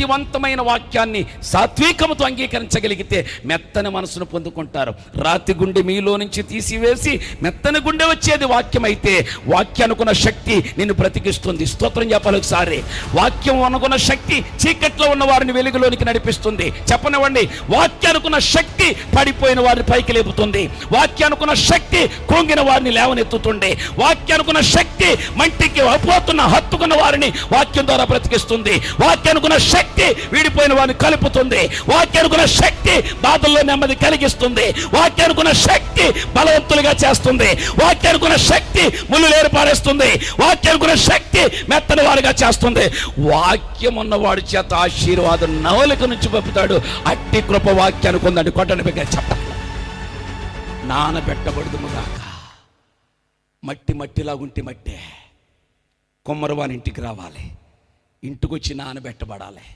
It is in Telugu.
శక్తివంతమైన వాక్యాన్ని సాత్వికముతో అంగీకరించగలిగితే మెత్తని మనసును పొందుకుంటారు. రాతి గుండె మీలో నుంచి తీసివేసి మెత్తని గుండె వచ్చేది వాక్యం అయితే వాక్యం అనుకున్న శక్తి నిన్ను బ్రతికిస్తుంది. స్తోత్రం చెప్పాలి ఒకసారి. వాక్యం అనుకున్న శక్తి చీకట్లో ఉన్న వారిని వెలుగులోనికి నడిపిస్తుంది. చెప్పనివ్వండి. వాక్యం అనుకున్న శక్తి పడిపోయిన వారిని పైకి లేపుతుంది. వాక్యం అనుకున్న శక్తి కృంగిన వారిని లేవనెత్తుతుంది. వాక్యం అనుకున్న శక్తి మంటికి అపోతున్న హత్తుకున్న వారిని వాక్యం ద్వారా బ్రతికిస్తుంది. వాక్యం అనుకున్న శక్తి వీడిపోయిన వాడిని కలుపుతుంది. వాక్యానుకున్న శక్తి బాధల్లో నెమ్మది కలిగిస్తుంది. వాక్యానుకున్న శక్తి బలవంతులుగా చేస్తుంది. వాక్యానుకున్న శక్తి ముళ్ళు ఏర్పారేస్తుంది వాక్యానుకున్న శక్తి మెత్తని వారిగా చేస్తుంది. వాక్యం ఉన్నవాడి చేత ఆశీర్వాదం నవలిక నుంచి పంపుతాడు. అట్టి కృప వాక్యం అనుకుందండి కొట్టని బిగ్గ చెప్పాలి నానబెట్టబడుదుముగాక మట్టి మట్టిలాగుంటే మట్టే. కొమ్మరవాని ఇంటికి రావాలి. ఇంటికి వచ్చి నానబెట్టబడాలి.